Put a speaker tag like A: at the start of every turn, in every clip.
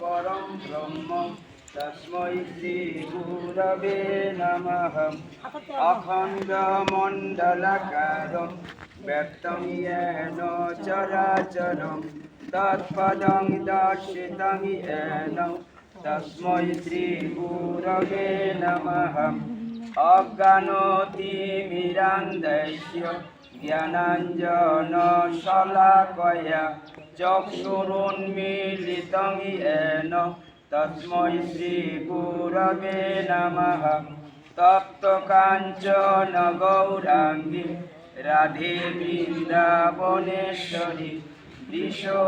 A: परं ब्रह्म तस्मै श्रीगुरवे नमः अखण्डमण्डलकारं व्यक्तं येन चराचरं तत्पदं दर्शितं येन तस्मै श्रीगुरवे नमः अज्ञानोतिमिरान्दैश्य ज्ञानाञ्जनशलाकया चक्षुरुन्मीलितं येन तस्मै श्रीगुरवे नमः तप्तकाञ्चन गौराङ्गी राधे वृन्दावनेश्वरि विशोभानुसुते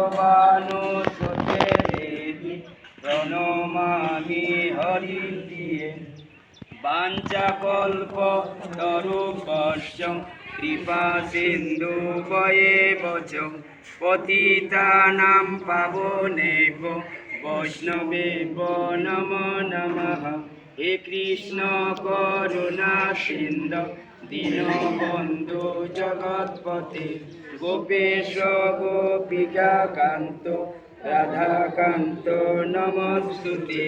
A: देवि प्रणमामि हरिप्रिये वाञ्चाकल्पतरुपश्च কৃপা সিন্ধু বয়ে বচ পতিতানাম পাবনেব বৈষ্ণবেব নম নমঃ হে কৃষ্ণ করুণা সিন্ধ। দীনবন্ধু জগৎপতে গোপেশ গোপিকা কান্ত রাধাকান্ত নমস্তুতে।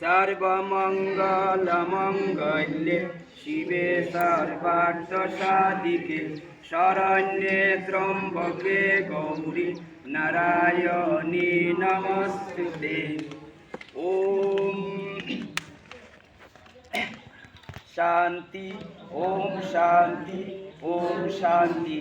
A: সর্বমঙ্গলমঙ্গল্যে শিবে সর্বার্থ সাধিকে শরণ্যে ত্রম্বকে গৌরী নারায়ণী নমস্তুতে। ওম শান্তি ওম শান্তি ওম শান্তি।